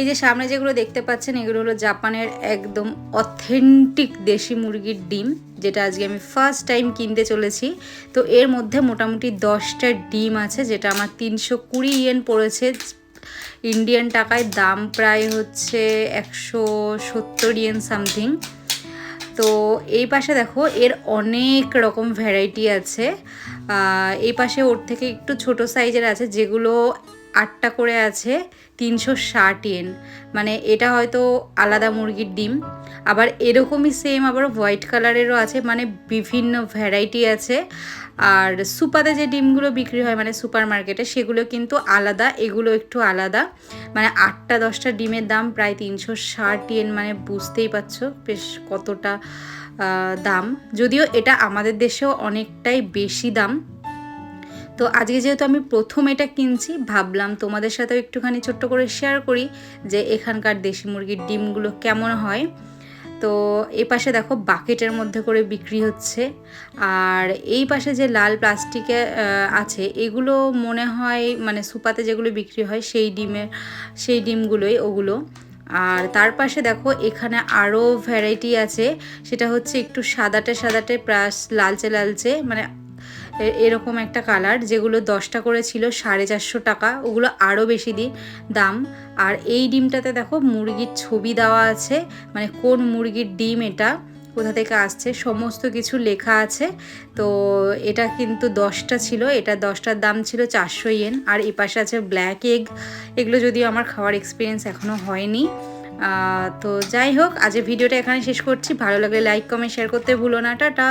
এই যে সামনে যেগুলো দেখতে পাচ্ছেন, এগুলো হলো জাপানের একদম অথেন্টিক দেশি মুরগির ডিম, যেটা আজকে আমি ফার্স্ট টাইম কিনতে চলেছি। তো এর মধ্যে মোটামুটি দশটা ডিম আছে, যেটা আমার তিনশো কুড়ি ইয়েন পড়েছে। ইন্ডিয়ান টাকায় দাম প্রায় হচ্ছে একশো সত্তর ইয়েন সামথিং তো এই পাশে দেখো, এর অনেক রকম ভ্যারাইটি আছে। এই পাশে ওর থেকে একটু ছোট সাইজের আছে, যেগুলো আটটা করে আছে, তিনশো ষাট এন মানে এটা হয়তো আলাদা মুরগির ডিম। আবার এরকমই সেম আবার হোয়াইট কালারেরও আছে মানে বিভিন্ন ভ্যারাইটি আছে। আর সুপাতে যে ডিমগুলো বিক্রি হয় মানে সুপার মার্কেটে সেগুলো কিন্তু আলাদা, এগুলো একটু আলাদা। মানে আটটা, দশটা ডিমের দাম প্রায় তিনশো ষাট ইয়েন মানে বুঝতেই পারছ বেশ কতটা দাম। যদিও এটা আমাদের দেশেও অনেকটাই বেশি দাম। তো আজকে যেহেতু আমি প্রথম এটা কিনছি, ভাবলাম তোমাদের সাথেও একটুখানি ছোট্ট করে শেয়ার করি যে এখানকার দেশি মুরগির ডিমগুলো কেমন হয়। তো এই পাশে দেখো বাকেটের মধ্যে করে বিক্রি হচ্ছে। আর এই পাশে যে লাল প্লাস্টিকে আছে, এগুলো মনে হয় মানে সুপাতে যেগুলো বিক্রি হয় সেই ডিমের সেই ডিমগুলোই ওগুলো। আর তার পাশে দেখো এখানে আরও ভ্যারাইটি আছে, সেটা হচ্ছে একটু সাদাটে সাদাটে প্লাস লালচে লালচে মানে এ- এরকম একটা কালার যেগুলো দশটা করে ছিল সাড়ে চারশো টাকা, ওগুলো আরও বেশি দিই দাম। আর এই ডিমটাতে দেখো মুরগির ছবি দেওয়া আছে মানে কোন মুরগির ডিম এটা, কোথা থেকে আসছে, সমস্ত কিছু লেখা আছে। তো এটা কিন্তু দশটা ছিল, এটা দশটার দাম ছিল চারশো ইয়েন। আর এই পাশে আছে ব্ল্যাক এগ, এগুলো যদিও আমার খাওয়ার এক্সপিরিয়েন্স এখনও হয়নি। তো যাই হোক, আজ ভিডিওটা এখানে শেষ করছি। ভালো লাগলে লাইক, কমেন্ট, শেয়ার করতে ভুলো না। টাটা।